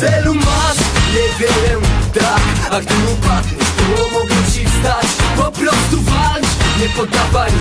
celu masz? Niewiele tak A gdy upadniesz, to mogę ci wstać. Po prostu walcz, nie poddawaj